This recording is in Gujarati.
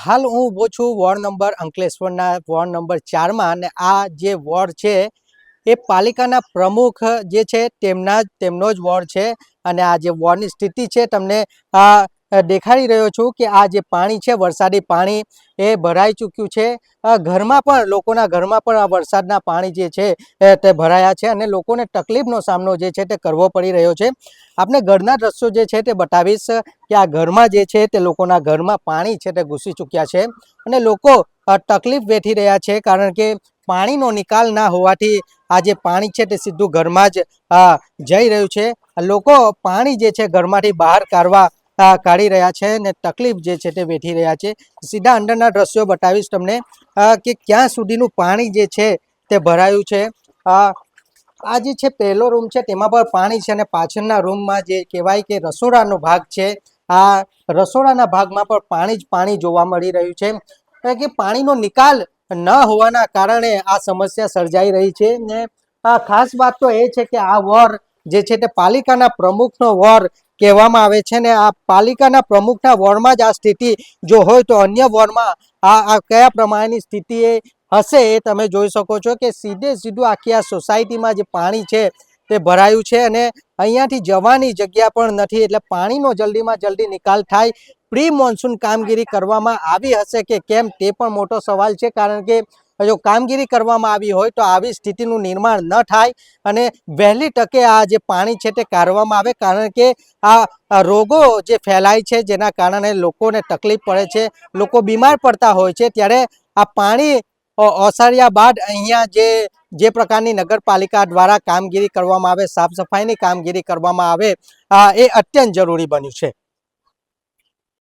હાલ હું ઊભો છું વોર્ડ નંબર અંકલેશ્વરના વોર્ડ નંબર ચારમાં અને આ જે વોર્ડ છે એ પાલિકાના પ્રમુખ જે છે તેમના તેમનો જ વોર્ડ છે અને આ જે વોર્ડની સ્થિતિ છે તમને આ દેખાડી રહ્યો છું કે આ જે પાણી છે, વરસાદી પાણી એ ભરાઈ ચૂક્યું છે. ઘરમાં પણ, લોકોના ઘરમાં પણ આ વરસાદના પાણી જે છે તે ભરાયા છે અને લોકોને તકલીફનો સામનો જે છે તે કરવો પડી રહ્યો છે. આપણે ઘરના દ્રશ્યો જે છે તે બતાવીશ કે આ ઘરમાં જે છે તે લોકોના ઘરમાં પાણી છે તે ઘૂસી ચૂક્યા છે અને લોકો તકલીફ વેઠી રહ્યા છે કારણ કે પાણીનો નિકાલ ના હોવાથી આ જે પાણી છે તે સીધું ઘરમાં જ જઈ રહ્યું છે. લોકો પાણી જે છે ઘરમાંથી બહાર કાઢવા કાઢી રહ્યા છે ને તકલીફ જે છે તે વેઠી રહ્યા છે. સીધા અંદરના દ્રશ્યો બતાવીશ તમને કે ક્યાં સુધીનું પાણી જે છે તે ભરાયું છે. આ જે છે પહેલો રૂમ છે તેમાં પણ પાણી છે અને પાછળના રૂમમાં જે કહેવાય કે રસોડાનો ભાગ છે, આ રસોડાના ભાગમાં પણ પાણી જ પાણી જોવા મળી રહ્યું છે. કે પાણીનો નિકાલ ન હોવાના કારણે આ સમસ્યા સર્જાઈ રહી છે ને ખાસ વાત તો એ છે કે આ વોર જે છે તે પાલિકાના પ્રમુખનો વોર કહેવામાં આવે છે ને, આ પાલિકાના પ્રમુખના વોર્ડમાં જ આ સ્થિતિ જો હોય તો અન્ય વોર્ડમાં આ કયા પ્રમાણેની સ્થિતિ એ હશે એ તમે જોઈ શકો છો કે સીધે સીધું આખી આ સોસાયટીમાં જે પાણી છે તે ભરાયું છે અને અહીંયાથી જવાની જગ્યા પણ નથી એટલે પાણીનો જલ્દીમાં જલ્દી નિકાલ થાય. પ્રી મોન્સૂન કામગીરી કરવામાં આવી હશે કે કેમ તે પણ મોટો સવાલ છે કારણ કે જો કામગીરી કરવામાં આવી હોય તો આવી સ્થિતિનું નિર્માણ ન થાય અને વહેલી તકે આ જે પાણી છે તે કાઢવામાં આવે કારણ કે આ રોગો જે ફેલાય છે જેના કારણે લોકોને તકલીફ પડે છે, લોકો બીમાર પડતા હોય છે, ત્યારે આ પાણી ઓસાર્યા બાદ અહીંયા જે જે પ્રકારની નગરપાલિકા દ્વારા કામગીરી કરવામાં આવે, સાફ સફાઈની કામગીરી કરવામાં આવે એ અત્યંત જરૂરી બન્યું છે.